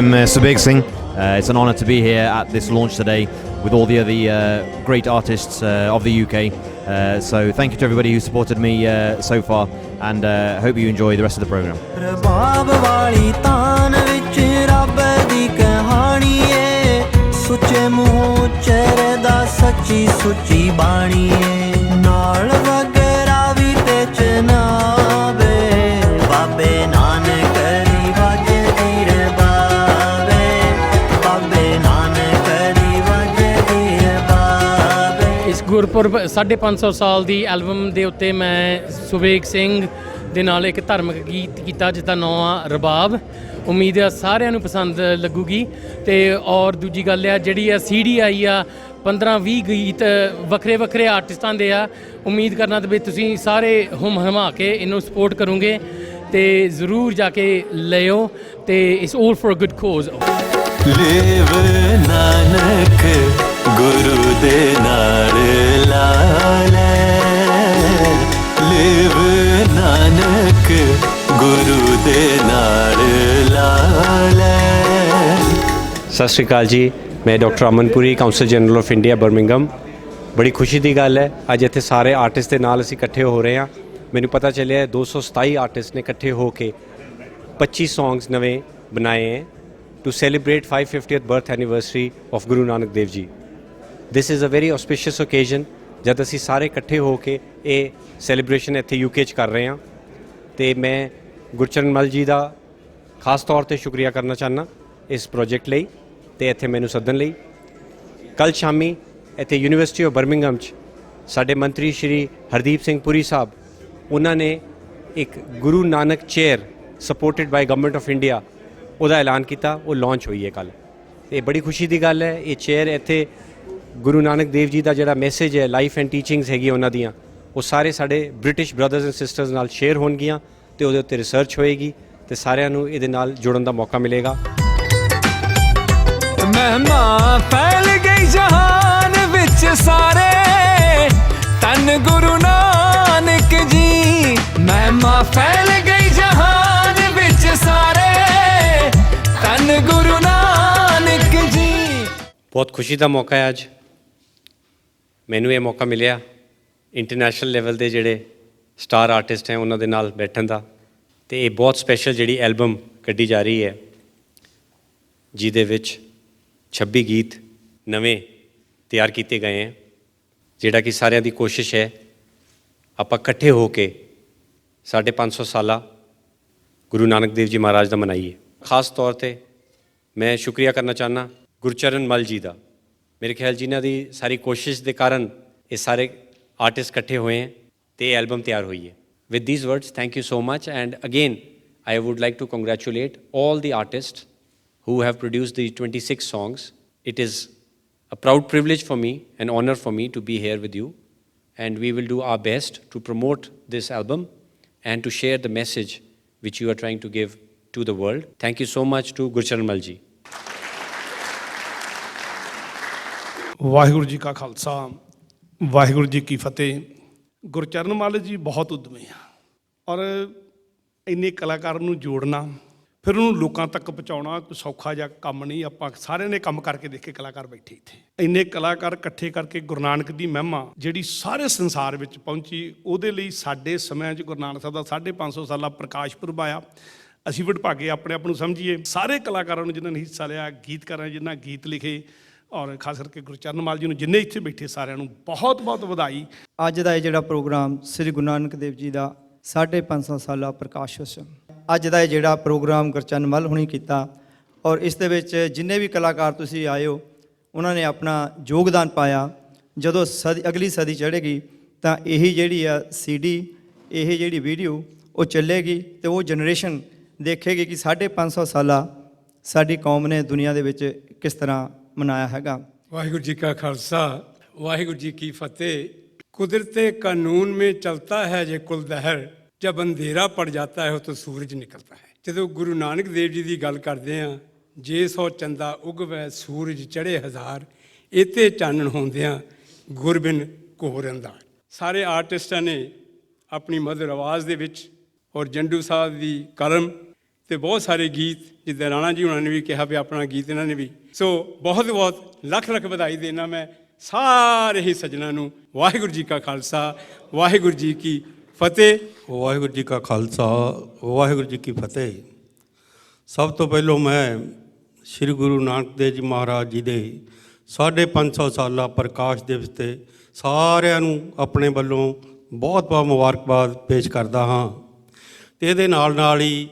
I'm uh, Singh. Uh, it's an honour to be here at this launch today with all the other uh, great artists uh, of the UK. Uh, so thank you to everybody who supported me uh, so far, and hope you enjoy the rest of the program. ਇਸ ਗੁਰਪੁਰਬ 550 ਸਾਲ ਦੀ album ਦੇ ਉੱਤੇ ਮੈਂ ਸੁਬੇਗ ਸਿੰਘ ਦੇ ਨਾਲ ਇੱਕ ਧਾਰਮਿਕ ਗੀਤ ਕੀਤਾ ਜਿਸ ਦਾ ਨਾਮ ਆ ਰਬਾਬ। ਉਮੀਦ ਹੈ ਸਾਰਿਆਂ ਨੂੰ ਪਸੰਦ ਲੱਗੂਗੀ। ਤੇ ਔਰ ਦੂਜੀ ਗੱਲ ਆ, ਜਿਹੜੀ ਆ ਸੀਡੀ ਆਈ ਆ 15 20 ਗੀਤ ਵੱਖਰੇ ਵੱਖਰੇ ਆਰਟਿਸਟਾਂ ਦੇ ਆ। ਉਮੀਦ ਕਰਨਾ ਤੇ ਵੀ ਤੁਸੀਂ ਸਾਰੇ ਹੁਮ ਹਮਾ ਕੇ ਇਹਨੂੰ ਸਪੋਰਟ ਕਰੋਗੇ ਤੇ ਜ਼ਰੂਰ ਜਾ ਕੇ ਲਿਓ ਤੇ it's 올 for good cause live Nanak Guru ਦੇ ਨਾਲ ਲਾਲੇ ਲਿਵ ਨਾਨਕ, ਗੁਰੂ ਦੇ ਨਾਲ ਲਾਲੇ ਸਤਿ ਸ਼੍ਰੀ ਅਕਾਲ ਜੀ। ਮੈਂ doctor Amanpuri consul general of India Birmingham ਬੜੀ ਖੁਸ਼ੀ ਦੀ ਗੱਲ ਹੈ, ਅੱਜ ਇੱਥੇ ਸਾਰੇ ਆਰਟਿਸਟ ਦੇ ਨਾਲ ਅਸੀਂ ਇਕੱਠੇ ਹੋ ਰਹੇ ਹਾਂ। ਮੈਨੂੰ ਪਤਾ ਚੱਲਿਆ ਹੈ 227 ਆਰਟਿਸਟ ਨੇ ਇਕੱਠੇ ਹੋ ਕੇ 25 ਸੌਂਗਸ ਨਵੇਂ ਬਣਾਏ ਹੈ। To celebrate 550th birth anniversary of Guru Nanak Dev ji. This is a very auspicious occasion ਜਦ ਅਸੀਂ ਸਾਰੇ ਇਕੱਠੇ ਹੋ ਕੇ ਇਹ ਸੈਲੀਬ੍ਰੇਸ਼ਨ ਇੱਥੇ ਯੂਕੇ 'ਚ ਕਰ ਰਹੇ ਹਾਂ, ਤੇ ਮੈਂ ਗੁਰਚਰਨ ਮਲ ਜੀ ਦਾ ਖਾਸ ਤੌਰ ਤੇ ਸ਼ੁਕਰੀਆ ਕਰਨਾ ਚਾਹਨਾ ਇਸ ਪ੍ਰੋਜੈਕਟ ਲਈ ਤੇ ਇੱਥੇ ਮੈਨੂੰ ਸੱਦਣ ਲਈ। ਕੱਲ ਸ਼ਾਮੀ ਇੱਥੇ ਯੂਨੀਵਰਸਿਟੀ ਆਫ ਬਰਮਿੰਗਮ 'ਚ ਸਾਡੇ ਮੰਤਰੀ ਸ਼੍ਰੀ ਹਰਦੀਪ ਸਿੰਘ ਪੁਰੀ ਸਾਹਿਬ, ਉਹਨਾਂ ਨੇ ਇੱਕ Guru Nanak chair supported by government of India ਉਹਦਾ ਐਲਾਨ ਕੀਤਾ, ਉਹ ਲਾਂਚ ਹੋਈ ਹੈ ਕੱਲ ਤੇ ਬੜੀ ਖੁਸ਼ੀ ਦੀ ਗੱਲ ਹੈ, ਇਹ ਚੇਅਰ ਇੱਥੇ ਗੁਰੂ ਨਾਨਕ ਦੇਵ ਜੀ ਦਾ ਜਿਹੜਾ ਮੈਸੇਜ ਹੈ ਲਾਈਫ ਐਂਡ ਟੀਚਿੰਗਸ ਹੈਗੀ ਉਹਨਾਂ ਦੀਆਂ ਉਹ ਸਾਰੇ ਸਾਡੇ ਬ੍ਰਿਟਿਸ਼ ਬ੍ਰਦਰਸ ਐਂਡ ਸਿਸਟਰਸ ਨਾਲ ਸ਼ੇਅਰ ਹੋਣਗੀਆਂ ਤੇ ਉਹਦੇ ਉੱਤੇ ਰਿਸਰਚ ਹੋਏਗੀ ਤੇ ਸਾਰਿਆਂ ਨੂੰ ਇਹਦੇ ਨਾਲ ਜੁੜਨ ਦਾ ਮੌਕਾ ਮਿਲੇਗਾ। ਮਹਿਮਾ ਫੈਲ ਗਈ ਜਹਾਨ ਵਿੱਚ ਸਾਰੇ ਤਨ ਗੁਰੂ ਨਾਨਕ ਜੀ। ਮਹਿਮਾ ਫੈਲ ਗਈ ਜਹਾਨ ਵਿੱਚ ਸਾਰੇ ਤਨ ਗੁਰੂ ਨਾਨਕ ਜੀ। ਬਹੁਤ ਖੁਸ਼ੀ ਦਾ ਮੌਕਾ ਹੈ ਅੱਜ। ਮੈਨੂੰ ਇਹ ਮੌਕਾ ਮਿਲਿਆ ਇੰਟਰਨੈਸ਼ਨਲ ਲੈਵਲ ਦੇ ਜਿਹੜੇ ਸਟਾਰ ਆਰਟਿਸਟ ਹੈ ਉਹਨਾਂ ਦੇ ਨਾਲ ਬੈਠਣ ਦਾ ਤੇ ਇਹ ਬਹੁਤ ਸਪੈਸ਼ਲ ਜਿਹੜੀ ਐਲਬਮ ਕੱਢੀ ਜਾ ਰਹੀ ਹੈ, ਜਿਹਦੇ ਵਿੱਚ 26 ਗੀਤ ਨਵੇਂ ਤਿਆਰ ਕੀਤੇ ਗਏ ਹੈ, ਜਿਹੜਾ ਕਿ ਸਾਰਿਆਂ ਦੀ ਕੋਸ਼ਿਸ਼ ਹੈ ਆਪਾਂ ਇਕੱਠੇ ਹੋ ਕੇ ਸਾਢੇ ਪੰਜ ਸੌ ਸਾਲਾ ਗੁਰੂ ਨਾਨਕ ਦੇਵ ਜੀ ਮਹਾਰਾਜ ਦਾ ਮਨਾਈਏ। ਖਾਸ ਤੌਰ ਤੇ ਮੈਂ ਸ਼ੁਕਰੀਆ ਕਰਨਾ ਚਾਹਨਾ ਗੁਰਚਰਨ ਮਲ ਜੀ ਦਾ। ਮੇਰੇ ਖਿਆਲ ਜਿਨ੍ਹਾਂ ਦੀ ਸਾਰੀ ਕੋਸ਼ਿਸ਼ ਦੇ ਕਾਰਨ ਇਹ ਸਾਰੇ ਆਰਟਿਸਟ ਇਕੱਠੇ ਹੋਏ ਹੈ ਤੇ ਐਲਬਮ ਤਿਆਰ ਹੋਈ ਹੈ with these words thank you so much and again I would like to congratulate all the artists who have produced the 26 songs. It is a proud privilege for me, an honor for me to be here with you. And we will do our best to promote this album and to share the message which you are trying to give to the world. Thank you so much to Gurcharan Malji. Waheguru ji ਕਾ ਖਾਲਸਾ, ਵਾਹਿਗੁਰੂ ਜੀ ਕੀ ਫਤਿਹ। ਗੁਰਚਰਨ ਮਾਲ ਜੀ ਬਹੁਤ ਉਦਮੀ ਆ ਔਰ ਇੰਨੇ ਕਲਾਕਾਰ ਨੂੰ ਜੋੜਨਾ, ਫਿਰ ਉਹਨੂੰ ਲੋਕਾਂ ਤੱਕ ਪਹੁੰਚਾਉਣਾ ਕੋਈ ਸੌਖਾ ਜਿਹਾ ਕੰਮ ਨਹੀਂ। ਆਪਾਂ ਸਾਰਿਆਂ ਨੇ ਕੰਮ ਕਰਕੇ ਦੇਖੇ ਕਲਾਕਾਰ ਬੈਠੇ ਇੱਥੇ। ਇੰਨੇ ਕਲਾਕਾਰ ਇਕੱਠੇ ਕਰਕੇ ਗੁਰੂ ਨਾਨਕ ਦੀ ਮਹਿਮਾ, ਜਿਹੜੀ ਸਾਰੇ ਸੰਸਾਰ ਵਿੱਚ ਪਹੁੰਚੀ, ਉਹਦੇ ਲਈ ਸਾਡੇ ਸਮਿਆਂ 'ਚ ਗੁਰੂ ਨਾਨਕ ਸਾਹਿਬ ਦਾ 550 ਸਾਲਾ ਪ੍ਰਕਾਸ਼ ਪੁਰਬ ਆਇਆ। ਅਸੀਂ ਵਡਭਾਗੇ ਆਪਣੇ ਆਪ ਨੂੰ ਸਮਝੀਏ। ਸਾਰੇ ਕਲਾਕਾਰਾਂ ਨੂੰ ਜਿਨ੍ਹਾਂ ਨੇ ਹਿੱਸਾ ਲਿਆ, ਗੀਤਕਾਰਾਂ ਜਿਨ੍ਹਾਂ ਗੀਤ ਲਿਖੇ ਔਰ ਖਾਸ ਕਰਕੇ ਗੁਰਚਰਨ ਮਾਲ ਜੀ ਨੂੰ ਜਿੰਨੇ ਇੱਥੇ ਬੈਠੇ ਸਾਰਿਆਂ ਨੂੰ ਬਹੁਤ ਬਹੁਤ ਵਧਾਈ। ਅੱਜ ਦਾ ਇਹ ਜਿਹੜਾ ਪ੍ਰੋਗਰਾਮ ਸ੍ਰੀ ਗੁਰੂ ਨਾਨਕ ਦੇਵ ਜੀ ਦਾ 550 ਸਾਲਾ ਪ੍ਰਕਾਸ਼ ਉਤਸਵ ਅੱਜ ਦਾ ਇਹ ਜਿਹੜਾ ਪ੍ਰੋਗਰਾਮ ਗੁਰਚਰਨ ਮੱਲ ਹੁਣੀ ਕੀਤਾ ਔਰ ਇਸ ਦੇ ਵਿੱਚ ਜਿੰਨੇ ਵੀ ਕਲਾਕਾਰ ਤੁਸੀਂ ਆਏ ਹੋ, ਉਹਨਾਂ ਨੇ ਆਪਣਾ ਯੋਗਦਾਨ ਪਾਇਆ। ਜਦੋਂ ਸਦੀ, ਅਗਲੀ ਸਦੀ ਚੜ੍ਹੇਗੀ, ਤਾਂ ਇਹੀ ਜਿਹੜੀ ਆ ਸੀਡੀ ਇਹ ਜਿਹੜੀ ਵੀਡੀਓ ਉਹ ਚੱਲੇਗੀ ਤੇ ਉਹ ਜਨਰੇਸ਼ਨ ਦੇਖੇਗੀ ਕਿ 550 ਸਾਲਾ ਸਾਡੀ ਕੌਮ ਨੇ ਦੁਨੀਆ ਦੇ ਵਿੱਚ ਕਿਸ ਤਰ੍ਹਾਂ ਮਨਾਇਆ ਹੈਗਾ वाहिगुरु जी का खालसा वाहिगुरु जी की फतेह कुदरते कानून में चलता है जे कुल दहर जब अंधेरा पड़ जाता है तो सूरज निकलता है ਜਦੋਂ ਗੁਰੂ ਨਾਨਕ ਦੇਵ ਜੀ ਦੀ ਗੱਲ ਕਰਦੇ ਆ ਜੇ ਸੋ ਚੰਦਾ ਉਗਵੈ ਸੂਰਜ ਚੜੇ ਹਜ਼ਾਰ ਇਤੇ ਚਾਨਣ ਹੁੰਦਿਆਂ ਗੁਰਬਿਨ ਘੋਰ ਅੰਧਾਰ ਸਾਰੇ ਆਰਟਿਸਟਾਂ ਨੇ ਆਪਣੀ ਮਧੁਰ ਆਵਾਜ਼ ਦੇ ਵਿੱਚ ਔਰ ਜੰਡੂ ਸਾਹਿਬ ਦੀ ਕਲਮ ਤੇ ਬਹੁਤ ਸਾਰੇ ਗੀਤ, ਜਿੱਦਾਂ ਰਾਣਾ ਜੀ ਉਹਨਾਂ ਨੇ ਵੀ ਕਿਹਾ ਵੀ ਆਪਣਾ ਗੀਤ ਇਹਨਾਂ ਨੇ ਵੀ। ਸੋ ਬਹੁਤ ਬਹੁਤ ਲੱਖ ਲੱਖ ਵਧਾਈ ਦੇਣਾ ਮੈਂ ਸਾਰੇ ਹੀ ਸੱਜਣਾ ਨੂੰ। ਵਾਹਿਗੁਰੂ ਜੀ ਕਾ ਖਾਲਸਾ, ਵਾਹਿਗੁਰੂ ਜੀ ਕੀ ਫਤਿਹ। ਵਾਹਿਗੁਰੂ ਜੀ ਕਾ ਖਾਲਸਾ, ਵਾਹਿਗੁਰੂ ਜੀ ਕੀ ਫਤਿਹ। ਸਭ ਤੋਂ ਪਹਿਲਾਂ ਮੈਂ ਸ੍ਰੀ ਗੁਰੂ ਨਾਨਕ ਦੇਵ ਜੀ ਮਹਾਰਾਜ ਜੀ ਦੇ 550 ਸਾਲਾ ਪ੍ਰਕਾਸ਼ ਦਿਵਸ ਤੇ ਸਾਰਿਆਂ ਨੂੰ ਆਪਣੇ ਵੱਲੋਂ ਬਹੁਤ ਬਹੁਤ ਮੁਬਾਰਕਬਾਦ ਪੇਸ਼ ਕਰਦਾ ਹਾਂ। ਤੇ ਇਹਦੇ ਨਾਲ ਨਾਲ ਹੀ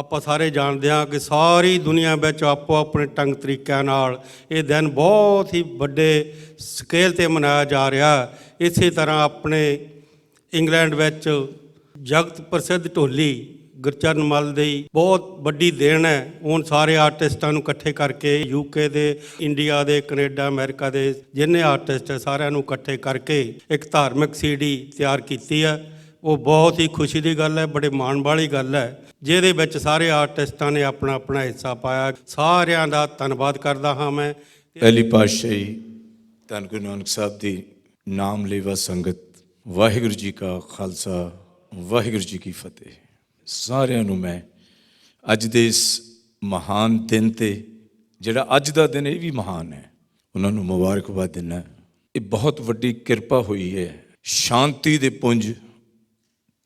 ਆਪਾਂ ਸਾਰੇ ਜਾਣਦੇ ਹਾਂ ਕਿ ਸਾਰੀ ਦੁਨੀਆ ਵਿੱਚ ਆਪੋ ਆਪਣੇ ਢੰਗ ਤਰੀਕਿਆਂ ਨਾਲ ਇਹ ਦਿਨ ਬਹੁਤ ਹੀ ਵੱਡੇ ਸਕੇਲ ਤੇ ਮਨਾਇਆ ਜਾ ਰਿਹਾ ਹੈ। ਇਸੇ ਤਰ੍ਹਾਂ ਆਪਣੇ ਇੰਗਲੈਂਡ ਵਿੱਚ ਜਗਤ ਪ੍ਰਸਿੱਧ ਢੋਲੀ ਗੁਰਚਰਨ ਮੱਲ ਦੀ ਬਹੁਤ ਵੱਡੀ ਦੇਣ ਹੈ ਉਹਨਾਂ ਸਾਰੇ ਆਰਟਿਸਟਾਂ ਨੂੰ ਇਕੱਠੇ ਕਰਕੇ ਯੂਕੇ ਦੇ ਇੰਡੀਆ ਦੇ ਕੈਨੇਡਾ ਅਮਰੀਕਾ ਦੇ ਜਿੰਨੇ ਆਰਟਿਸਟ ਹੈ ਸਾਰਿਆਂ ਨੂੰ ਇਕੱਠੇ ਕਰਕੇ ਇੱਕ ਧਾਰਮਿਕ ਸੀਡੀ ਤਿਆਰ ਕੀਤੀ ਹੈ ਉਹ ਬਹੁਤ ਹੀ ਖੁਸ਼ੀ ਦੀ ਗੱਲ ਹੈ, ਬੜੇ ਮਾਣ ਵਾਲੀ ਗੱਲ ਹੈ। ਜਿਹਦੇ ਵਿੱਚ ਸਾਰੇ ਆਰਟਿਸਟਾਂ ਨੇ ਆਪਣਾ ਆਪਣਾ ਹਿੱਸਾ ਪਾਇਆ। ਸਾਰਿਆਂ ਦਾ ਧੰਨਵਾਦ ਕਰਦਾ ਹਾਂ ਮੈਂ। ਪਹਿਲੀ ਪਾਤਸ਼ਾਹੀ ਧੰਨ ਗੁਰੂ ਨਾਨਕ ਸਾਹਿਬ ਦੀ ਨਾਮ ਲੇਵਾ ਸੰਗਤ, ਵਾਹਿਗੁਰੂ ਜੀ ਕਾ ਖਾਲਸਾ, ਵਾਹਿਗੁਰੂ ਜੀ ਕੀ ਫਤਿਹ। ਸਾਰਿਆਂ ਨੂੰ ਮੈਂ ਅੱਜ ਦੇ ਇਸ ਮਹਾਨ ਦਿਨ ਤੇ, ਜਿਹੜਾ ਅੱਜ ਦਾ ਦਿਨ ਇਹ ਵੀ ਮਹਾਨ ਹੈ, ਉਹਨਾਂ ਨੂੰ ਮੁਬਾਰਕਬਾਦ ਦਿੰਦਾ ਇਹ ਬਹੁਤ ਵੱਡੀ ਕਿਰਪਾ ਹੋਈ ਹੈ। ਸ਼ਾਂਤੀ ਦੇ ਪੁੰਜ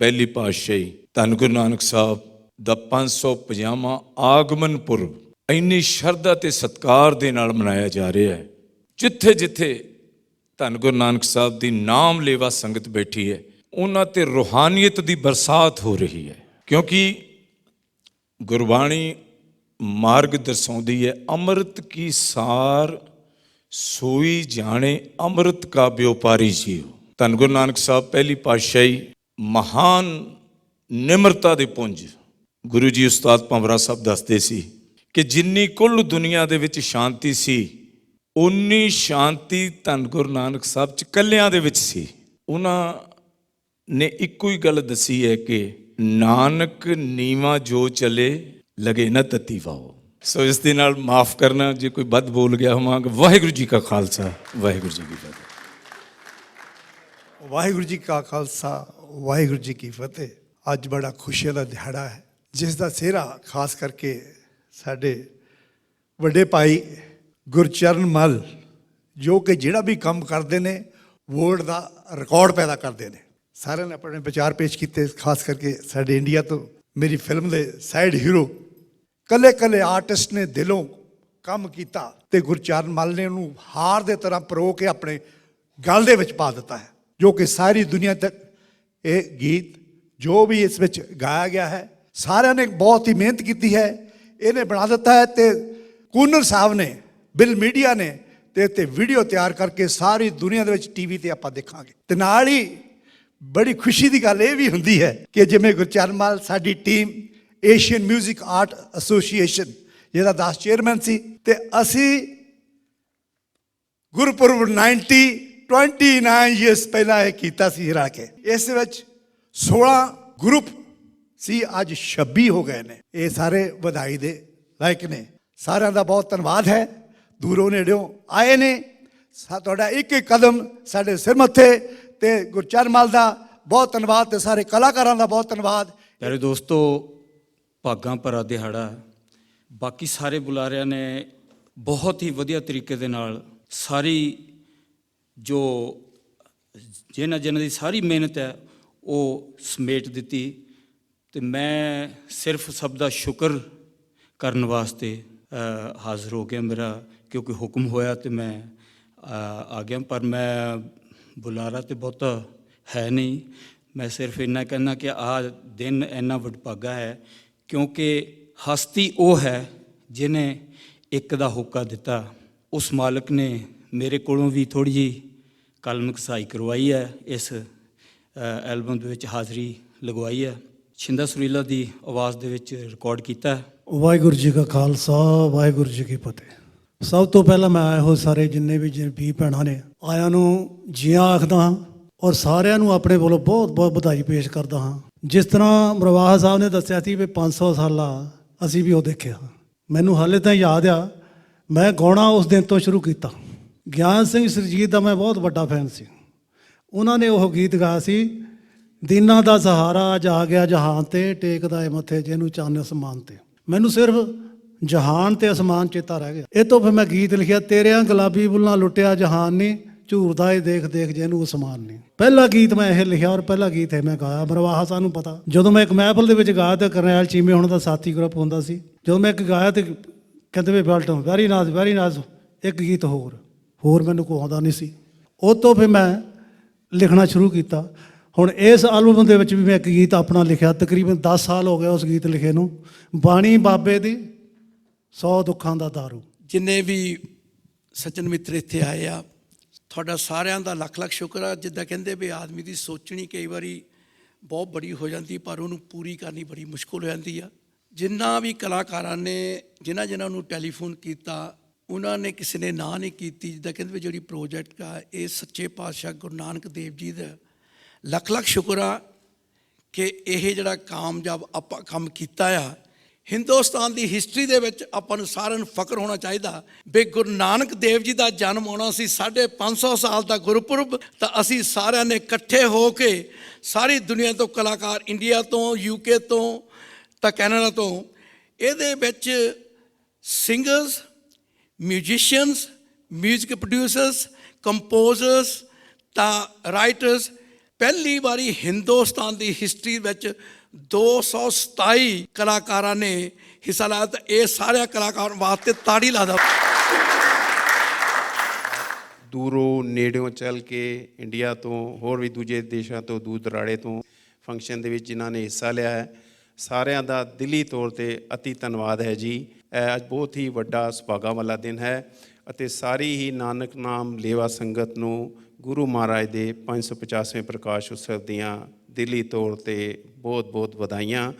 ਪਹਿਲੀ ਪਾਤਸ਼ਾਹੀ ਧੰਨ ਗੁਰੂ ਨਾਨਕ ਸਾਹਿਬ ਦਾ 550ਵਾਂ ਆਗਮਨ ਪੁਰਬ ਇੰਨੀ ਸ਼ਰਧਾ ਤੇ ਸਤਕਾਰ ਦੇ ਨਾਲ ਮਨਾਇਆ ਜਾ ਰਿਹਾ ਹੈ। ਜਿੱਥੇ ਜਿੱਥੇ ਧੰਨ ਗੁਰੂ ਨਾਨਕ ਸਾਹਿਬ ਦੀ ਨਾਮ ਲੇਵਾ ਸੰਗਤ ਬੈਠੀ ਹੈ, ਉਹਨਾਂ ਤੇ ਰੂਹਾਨੀਅਤ ਦੀ ਬਰਸਾਤ ਹੋ ਰਹੀ ਹੈ। ਕਿਉਂਕਿ ਗੁਰਬਾਣੀ ਮਾਰਗ ਦਰਸਾਉਂਦੀ ਹੈ, ਅੰਮ੍ਰਿਤ ਕੀ ਸਾਰ ਸੋਈ ਜਾਣੇ, ਅੰਮ੍ਰਿਤ ਕਾ ਵਿਉਪਾਰੀ ਜੀਓ। ਧੰਨ ਗੁਰੂ ਨਾਨਕ ਸਾਹਿਬ, ਪਹਿਲੀ ਪਾਤਸ਼ਾਹੀ ਮਹਾਨ ਨਿਮਰਤਾ ਦੇ ਪੁੰਜ ਗੁਰੂ ਜੀ ਉਸਤਾਦ ਭੰਵਰਾ ਸਾਹਿਬ ਦੱਸਦੇ ਸੀ ਕਿ ਜਿੰਨੀ ਕੁੱਲ ਦੁਨੀਆ ਦੇ ਵਿੱਚ ਸ਼ਾਂਤੀ ਸੀ ਉਨੀ ਸ਼ਾਂਤੀ ਧੰਨ ਗੁਰੂ ਨਾਨਕ ਸਾਹਿਬ ਚ ਕੱਲਿਆਂ ਦੇ ਵਿੱਚ ਸੀ। ਉਹਨਾਂ ਨੇ ਇੱਕੋ ਹੀ ਗੱਲ ਦੱਸੀ ਹੈ ਕਿ ਨਾਨਕ ਨੀਵਾ ਜੋ ਚਲੇ, ਲਗੇ ਨਾ ਤਤੀ ਵਾਓ। ਸੋ ਇਸ ਦੇ ਨਾਲ ਮਾਫ ਕਰਨਾ, ਜੇ ਕੋਈ ਬਦ ਬੋਲ ਗਿਆ ਹੋਵਾਂਗਾ, ਵਾਹਿਗੁਰੂ ਜੀ ਕਾ ਖਾਲਸਾ, ਵਾਹਿਗੁਰੂ ਜੀ ਕੀ ਫਤਿਹ। ਵਾਹਿਗੁਰੂ ਜੀ ਕਾ ਖਾਲਸਾ, ਵਾਹਿਗੁਰੂ ਜੀ ਕੀ ਫਤਿਹ। ਅੱਜ ਬੜਾ ਖੁਸ਼ੀ ਦਾ ਦਿਹਾੜਾ ਹੈ, ਜਿਸ ਦਾ ਸਿਹਰਾ ਖਾਸ ਕਰਕੇ ਸਾਡੇ ਵੱਡੇ ਭਾਈ ਗੁਰਚਰਨ ਮਲ, ਜੋ ਕਿ ਜਿਹੜਾ ਵੀ ਕੰਮ ਕਰਦੇ ਨੇ, ਵਰਲਡ ਦਾ ਰਿਕਾਰਡ ਪੈਦਾ ਕਰਦੇ ਨੇ। ਸਾਰਿਆਂ ਨੇ ਆਪਣੇ ਵਿਚਾਰ ਪੇਸ਼ ਕੀਤੇ, ਖਾਸ ਕਰਕੇ ਸਾਡੇ ਇੰਡੀਆ ਤੋਂ। ਮੇਰੀ ਫਿਲਮ ਦੇ ਸਾਈਡ ਹੀਰੋ ਕੱਲੇ ਕੱਲੇ ਆਰਟਿਸਟ ਨੇ ਦਿਲੋਂ ਕੰਮ ਕੀਤਾ ਤੇ ਗੁਰਚਰਨ ਮਲ ਨੇ ਉਹਨੂੰ ਹਾਰ ਦੇ ਤਰ੍ਹਾਂ ਪਰੋ ਕੇ ਆਪਣੇ ਗਲ ਦੇ ਵਿੱਚ ਪਾ ਦਿੱਤਾ ਹੈ। ਜੋ ਕਿ ਸਾਰੀ ਦੁਨੀਆ ਤੱਕ ਇਹ ਗੀਤ ਜੋ ਵੀ ਇਸ ਵਿੱਚ ਗਾਇਆ ਗਿਆ ਹੈ, ਸਾਰਿਆਂ ਨੇ ਬਹੁਤ ਹੀ ਮਿਹਨਤ ਕੀਤੀ ਹੈ। ਇਹਨੇ ਬਣਾ ਦਿੱਤਾ ਹੈ ਤੇ ਕੂਨਰ ਸਾਹਿਬ ਨੇ, ਬਿਲ ਮੀਡੀਆ ਨੇ ਤੇ ਤੇ ਵੀਡੀਓ ਤਿਆਰ ਕਰਕੇ ਸਾਰੀ ਦੁਨੀਆ ਦੇ ਵਿੱਚ ਟੀਵੀ ਤੇ ਆਪਾਂ ਦੇਖਾਂਗੇ। ਤੇ ਨਾਲ ਹੀ ਬੜੀ ਖੁਸ਼ੀ ਦੀ ਗੱਲ ਇਹ ਵੀ ਹੁੰਦੀ ਹੈ ਕਿ ਜਿਵੇਂ ਗੁਰਚਰਨ ਮਾਲ ਸਾਡੀ ਟੀਮ ਏਸ਼ੀਅਨ 뮤직 ਆਰਟ ਐਸੋਸੀਏਸ਼ਨ ਜਿਹਦਾ ਦਾਸ ਚੇਅਰਮੈਨ ਸੀ, ਤੇ ਅਸੀਂ ਗੁਰਪੁਰਬ 90 29 ਇਅਰਸ ਪਹਿਲਾਂ ਇਹ ਕੀਤਾ ਸੀ ਹਿਰਾ ਕੇ। ਇਸ ਵਿੱਚ 16 ਗਰੁੱਪ ਸੀ, ਅੱਜ 26 ਹੋ ਗਏ ਨੇ। ਇਹ ਸਾਰੇ ਵਧਾਈ ਦੇ ਲਾਇਕ ਨੇ। ਸਾਰਿਆਂ ਦਾ ਬਹੁਤ ਧੰਨਵਾਦ ਹੈ। ਦੂਰੋਂ ਨੇੜਿਓਂ ਆਏ ਨੇ। ਸਾ, ਤੁਹਾਡਾ ਇੱਕ ਇੱਕ ਕਦਮ ਸਾਡੇ ਸਿਰ ਮੱਥੇ ਤੇ ਗੁਰਚਰਨ ਮਾਲ ਦਾ ਬਹੁਤ ਧੰਨਵਾਦ ਤੇ ਸਾਰੇ ਕਲਾਕਾਰਾਂ ਦਾ ਬਹੁਤ ਧੰਨਵਾਦ। ਪਿਆਰੇ ਦੋਸਤੋ, ਭਾਗਾਂ ਭਰਾ ਦਿਹਾੜਾ, ਬਾਕੀ ਸਾਰੇ ਬੁਲਾਰਿਆਂ ਨੇ ਬਹੁਤ ਹੀ ਵਧੀਆ ਤਰੀਕੇ ਦੇ ਨਾਲ ਸਾਰੀ ਜੋ ਜਿਹਨਾਂ ਜਿਹਨਾਂ ਦੀ ਸਾਰੀ ਮਿਹਨਤ ਹੈ, ਉਹ ਸਮੇਟ ਦਿੱਤੀ ਤੇ ਮੈਂ ਸਿਰਫ ਸਭ ਦਾ ਸ਼ੁਕਰ ਕਰਨ ਵਾਸਤੇ ਹਾਜ਼ਰ ਹੋ ਗਿਆ ਮੇਰਾ, ਕਿਉਂਕਿ ਹੁਕਮ ਹੋਇਆ ਤੇ ਮੈਂ ਆ ਗਿਆ। ਪਰ ਮੈਂ ਬੁਲਾਰਾ ਤੇ ਬਹੁਤਾ ਹੈ ਨਹੀਂ। ਮੈਂ ਸਿਰਫ ਇੰਨਾ ਕਹਿਣਾ ਕਿ ਆ ਦਿਨ ਇੰਨਾ ਵਡਭਾਗਾ ਹੈ, ਕਿਉਂਕਿ ਹਸਤੀ ਉਹ ਹੈ ਜਿਨੇ ਇੱਕ ਦਾ ਹੋਕਾ ਦਿੱਤਾ। ਉਸ ਮਾਲਕ ਨੇ ਮੇਰੇ ਕੋਲੋਂ ਵੀ ਥੋੜੀ ਜੀ ਕਲਮ ਕਸਾਈ ਕਰਵਾਈ ਹੈ, ਇਸ ਐਲਬਮ ਦੇ ਵਿੱਚ ਹਾਜ਼ਰੀ ਲਗਵਾਈ ਹੈ। ਛਿੰਦਾ ਸੁਰੀਲਾ ਦੀ ਆਵਾਜ਼ ਦੇ ਵਿੱਚ ਰਿਕਾਰਡ ਕੀਤਾ ਵਾਹਿਗੁਰੂ ਜੀ ਕਾ ਖਾਲਸਾ, ਵਾਹਿਗੁਰੂ ਜੀ ਕੀ ਫਤਿਹ। ਸਭ ਤੋਂ ਪਹਿਲਾਂ ਮੈਂ ਇਹੋ ਸਾਰੇ ਜਿੰਨੇ ਵੀ ਜੀ ਵੀ ਭੈਣਾਂ ਨੇ, ਆਇਆਂ ਨੂੰ ਜੀਆਂ ਆਖਦਾ ਹਾਂ ਔਰ ਸਾਰਿਆਂ ਨੂੰ ਆਪਣੇ ਵੱਲੋਂ ਬਹੁਤ ਬਹੁਤ ਵਧਾਈ ਪੇਸ਼ ਕਰਦਾ ਹਾਂ। ਜਿਸ ਤਰ੍ਹਾਂ ਮਰਵਾਹਾ ਸਾਹਿਬ ਨੇ ਦੱਸਿਆ ਸੀ ਵੀ 500 ਸਾਲਾ ਅਸੀਂ ਵੀ ਉਹ ਦੇਖਿਆ। ਮੈਨੂੰ ਹਾਲੇ ਤਾਂ ਯਾਦ ਆ, ਮੈਂ ਗਾਉਣਾ ਉਸ ਦਿਨ ਤੋਂ ਸ਼ੁਰੂ ਕੀਤਾ। ਗਿਆਨ ਸਿੰਘ ਸਰਜੀਤ ਦਾ ਮੈਂ ਬਹੁਤ ਵੱਡਾ ਫੈਨ ਸੀ। ਉਹਨਾਂ ਨੇ ਉਹ ਗੀਤ ਗਾਇਆ ਸੀ, ਦੀਨਾ ਦਾ ਸਹਾਰਾ ਅੱਜ ਆ ਗਿਆ ਜਹਾਨ ਤੇ ਟੇਕਦਾ ਏ ਮੱਥੇ ਜਿਹਨੂੰ ਚੰਨ ਅਸਮਾਨ ਤੇ। ਮੈਨੂੰ ਸਿਰਫ ਜਹਾਨ ਤੇ ਅਸਮਾਨ ਚੇਤਾ ਰਹਿ ਗਿਆ। ਇਹ ਤੋਂ ਫਿਰ ਮੈਂ ਗੀਤ ਲਿਖਿਆ ਤੇਰਿਆਂ ਗੁਲਾਬੀ ਬੁੱਲਾਂ ਲੁੱਟਿਆ ਜਹਾਨ ਨੇ ਝੂਰਦਾ ਏ ਦੇਖ ਦੇਖ ਜਿਹਨੂੰ ਅਸਮਾਨ ਨੇ। ਪਹਿਲਾ ਗੀਤ ਮੈਂ ਇਹ ਲਿਖਿਆ ਔਰ ਪਹਿਲਾ ਗੀਤ ਹੈ ਮੈਂ ਗਾਇਆ। ਮਰਵਾਹਾ ਸਾਨੂੰ ਪਤਾ। ਜਦੋਂ ਮੈਂ ਇੱਕ ਮਹਿਫਲ ਦੇ ਵਿੱਚ ਗਾਇਆ ਤੇ ਕਰਨੈਲ ਚੀਮੇ ਹੁਣ ਦਾ ਸਾਥੀ ਗਰੁੱਪ ਹੁੰਦਾ ਸੀ। ਜਦੋਂ ਮੈਂ ਇੱਕ ਗਾਇਆ ਤੇ ਕਹਿੰਦੇ ਵੀ Belton very nice very nice ਇੱਕ ਗੀਤ ਹੋਰ। ਹੋਰ ਮੈਨੂੰ ਕੋਈ ਆਉਂਦਾ ਨਹੀਂ ਸੀ। ਉਹ ਤੋਂ ਫਿਰ ਮੈਂ ਲਿਖਣਾ ਸ਼ੁਰੂ ਕੀਤਾ। ਹੁਣ ਇਸ ਐਲਬਮ ਦੇ ਵਿੱਚ ਵੀ ਮੈਂ ਇੱਕ ਗੀਤ ਆਪਣਾ ਲਿਖਿਆ। ਤਕਰੀਬਨ 10 ਸਾਲ ਹੋ ਗਏ ਉਸ ਗੀਤ ਲਿਖੇ ਨੂੰ। ਬਾਣੀ ਬਾਬੇ ਦੀ 100 ਦੁੱਖਾਂ ਦਾ ਦਾਰੂ। ਜਿੰਨੇ ਵੀ ਸੱਜਣ ਮਿੱਤਰ ਇੱਥੇ ਆਏ ਆ, ਤੁਹਾਡਾ ਸਾਰਿਆਂ ਦਾ ਲੱਖ ਲੱਖ ਸ਼ੁਕਰ ਆ। ਜਿੱਦਾਂ ਕਹਿੰਦੇ ਵੀ ਆਦਮੀ ਦੀ ਸੋਚਣੀ ਕਈ ਵਾਰੀ ਬਹੁਤ ਬੜੀ ਹੋ ਜਾਂਦੀ, ਪਰ ਉਹਨੂੰ ਪੂਰੀ ਕਰਨੀ ਬੜੀ ਮੁਸ਼ਕਲ ਹੋ ਜਾਂਦੀ ਆ। ਜਿੰਨਾ ਵੀ ਕਲਾਕਾਰਾਂ ਨੇ ਜਿਨ੍ਹਾਂ ਜਿਨ੍ਹਾਂ ਨੂੰ ਟੈਲੀਫੋਨ ਕੀਤਾ ਉਹਨਾਂ ਨੇ ਕਿਸੇ ਨੇ ਨਾਂ ਨਹੀਂ ਕੀਤੀ, ਜਿੱਦਾਂ ਕਹਿੰਦੇ ਵੀ ਜਿਹੜੀ ਪ੍ਰੋਜੈਕਟ ਆ, ਇਹ ਸੱਚੇ ਪਾਤਸ਼ਾਹ ਗੁਰੂ ਨਾਨਕ ਦੇਵ ਜੀ ਦਾ। ਲੱਖ ਲੱਖ ਸ਼ੁਕਰ ਆ ਕਿ ਇਹ ਜਿਹੜਾ ਕਾਮਯਾਬ ਆਪਾਂ ਕੰਮ ਕੀਤਾ ਆ, ਹਿੰਦੁਸਤਾਨ ਦੀ ਹਿਸਟਰੀ ਦੇ ਵਿੱਚ ਆਪਾਂ ਨੂੰ ਸਾਰਿਆਂ ਨੂੰ ਫਖਰ ਹੋਣਾ ਚਾਹੀਦਾ ਵੀ ਗੁਰੂ ਨਾਨਕ ਦੇਵ ਜੀ ਦਾ ਜਨਮ ਹੋਣਾ ਸੀ 550 ਸਾਲ ਦਾ ਗੁਰਪੁਰਬ, ਤਾਂ ਅਸੀਂ ਸਾਰਿਆਂ ਨੇ ਇਕੱਠੇ ਹੋ ਕੇ ਸਾਰੀ ਦੁਨੀਆ ਤੋਂ ਕਲਾਕਾਰ ਇੰਡੀਆ ਤੋਂ ਯੂਕੇ ਤੋਂ, ਤਾਂ ਕੈਨੇਡਾ ਤੋਂ, ਇਹਦੇ ਵਿੱਚ ਸਿੰਗਰਸ ਮਿਊਜ਼ੀਸ਼ੀਅਨਸ 뮤직 ਪ੍ਰੋਡਿਊਸਰਸ ਕੰਪੋਜ਼ਰਸ ਤਾਂ ਰਾਈਟਰਸ ਪਹਿਲੀ ਵਾਰੀ ਹਿੰਦੁਸਤਾਨ ਦੀ ਹਿਸਟਰੀ ਵਿੱਚ 227 ਕਲਾਕਾਰਾਂ ਨੇ ਹਿੱਸਾ ਲਿਆ ਤੇ ਇਹ ਸਾਰੇ ਕਲਾਕਾਰਾਂ ਵਾਸਤੇ ਤਾੜੀ ਲਾ ਦਿਓ ਦੂਰੋਂ ਨੇੜਿਓਂ ਚੱਲ ਕੇ ਇੰਡੀਆ ਤੋਂ, ਹੋਰ ਵੀ ਦੂਜੇ ਦੇਸ਼ਾਂ ਤੋਂ, ਦੂਰ ਦਰਾੜੇ ਤੋਂ ਫੰਕਸ਼ਨ ਦੇ ਵਿੱਚ ਜਿਨ੍ਹਾਂ ਨੇ ਹਿੱਸਾ ਲਿਆ ਹੈ, ਸਾਰਿਆਂ ਦਾ ਦਿਲੀ ਤੌਰ ਤੇ ਅਤੀ ਧੰਨਵਾਦ ਹੈ ਜੀ। ਅੱਜ ਬਹੁਤ ਹੀ ਵੱਡਾ ਸੁਭਾਗਾ ਵਾਲਾ ਦਿਨ ਹੈ ਅਤੇ ਸਾਰੀ ਹੀ ਨਾਨਕ ਨਾਮ ਲੇਵਾ ਸੰਗਤ ਨੂੰ ਗੁਰੂ ਮਹਾਰਾਜ ਦੇ 550ਵੇਂ ਪ੍ਰਕਾਸ਼ ਉਤਸਵ ਦੀਆਂ ਦਿੱਲੀ ਤੌਰ ਤੇ ਬਹੁਤ ਬਹੁਤ ਵਧਾਈਆਂ।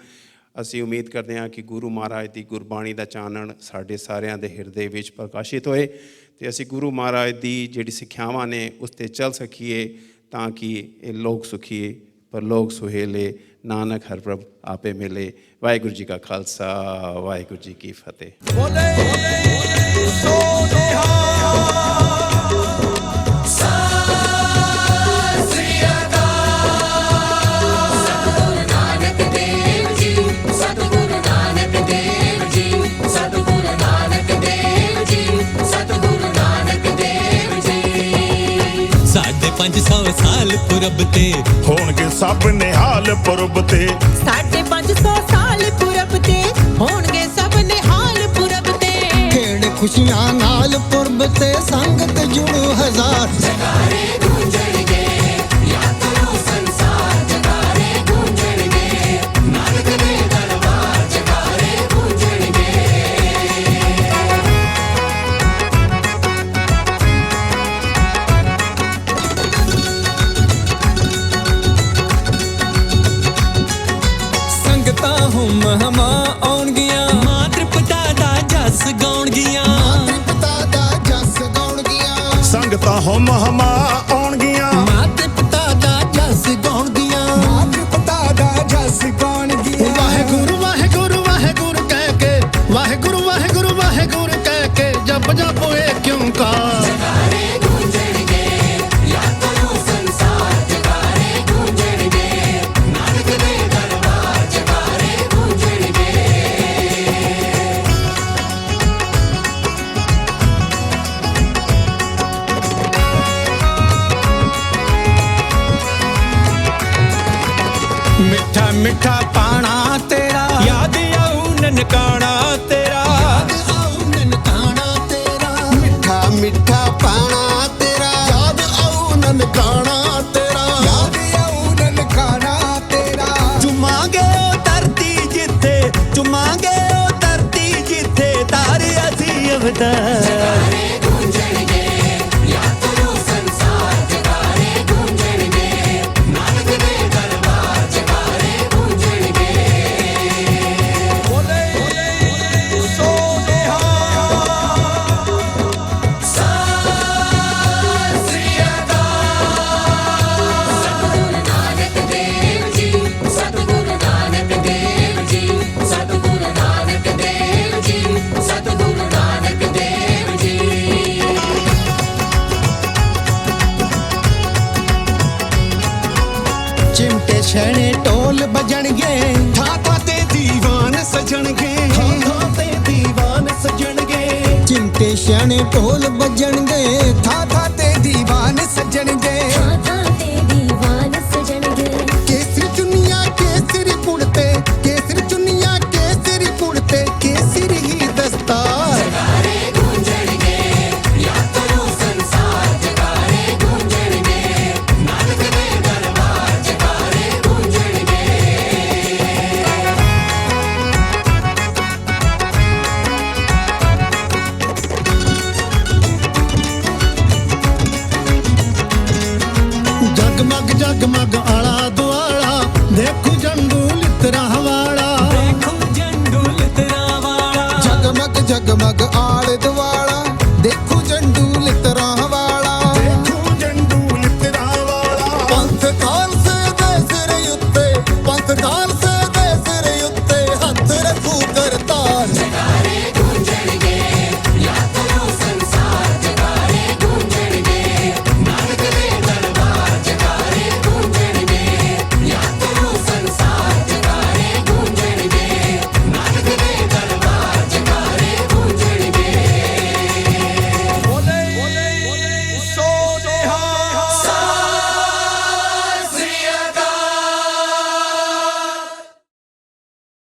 ਅਸੀਂ ਉਮੀਦ ਕਰਦੇ ਹਾਂ ਕਿ ਗੁਰੂ ਮਹਾਰਾਜ ਦੀ ਗੁਰਬਾਣੀ ਦਾ ਚਾਨਣ ਸਾਡੇ ਸਾਰਿਆਂ ਦੇ ਹਿਰਦੇ ਵਿੱਚ ਪ੍ਰਕਾਸ਼ਿਤ ਹੋਏ ਤੇ ਅਸੀਂ ਗੁਰੂ ਮਹਾਰਾਜ ਦੀ ਜਿਹੜੀ ਸਿੱਖਿਆਵਾਂ ਨੇ ਉਸ ਤੇ ਚੱਲ ਸਕੀਏ ਤਾਂ ਕਿ ਇਹ ਲੋਕ ਸੁਖੀਏ ਪਰ ਲੋਕ ਸੁਹੇਲੇ, ਨਾਨਕ ਹਰ ਪ੍ਰਭ ਆਪੇ ਮਿਲੇ। ਵਾਹਿਗੁਰੂ ਜੀ ਕਾ ਖਾਲਸਾ, ਵਾਹਿਗੁਰੂ ਜੀ ਕੀ ਫਤਿਹ। ਸਤਿਗੁਰੂ 500 ਸਾਲ ਪੁਰਬ ਤੇ। ਹੋਣਗੇ ਸਭ ਨਿਹਾਲ ਪੁਰਬ ਤੇ। 550 ਸਾਲ ਪੁਰਬ ਤੇ ਹੋਣਗੇ ਸਭ ਨਿਹਾਲ ਪੁਰਬ ਤੇ। ਖੇੜ ਖੁਸ਼ੀਆਂ ਨਾਲ ਪੁਰਬ ਤੇ ਸੰਗਤ ਜੁੜੋ ਹਜ਼ਾਰ। ਜਗਾਰੇ ਗੂੰਜੇ ਘਰੋਂ ਮਹਮਾ ਆਉਣਗੀਆਂ। ਮਾਂ ਤੇ ਪਿਤਾ ਦਾ ਜਸ ਗਾਉਣਗੀਆਂ। ਮਾਂ ਤੇ ਪਿਤਾ ਦਾ ਜਸ ਗਾਉਣਗੀਆਂ। ਵਾਹਿਗੁਰੂ ਵਾਹਿਗੁਰੂ ਵਾਹਿਗੁਰੂ ਕਹਿ ਕੇ ਵਾਹਿਗੁਰੂ ਵਾਹਿਗੁਰੂ ਵਾਹਿਗੁਰੂ ਕਹਿ ਕੇ ਜਪ ਜਪੋਏ ਕਿਉਂ ਕਾ? ਸਿਆਣੇ ਢੋਲ ਵੱਜਣਗੇ ਥਾ ਥਾ ਤੇ ਦੀਵਾਨ ਸੱਜਣਗੇ। jagma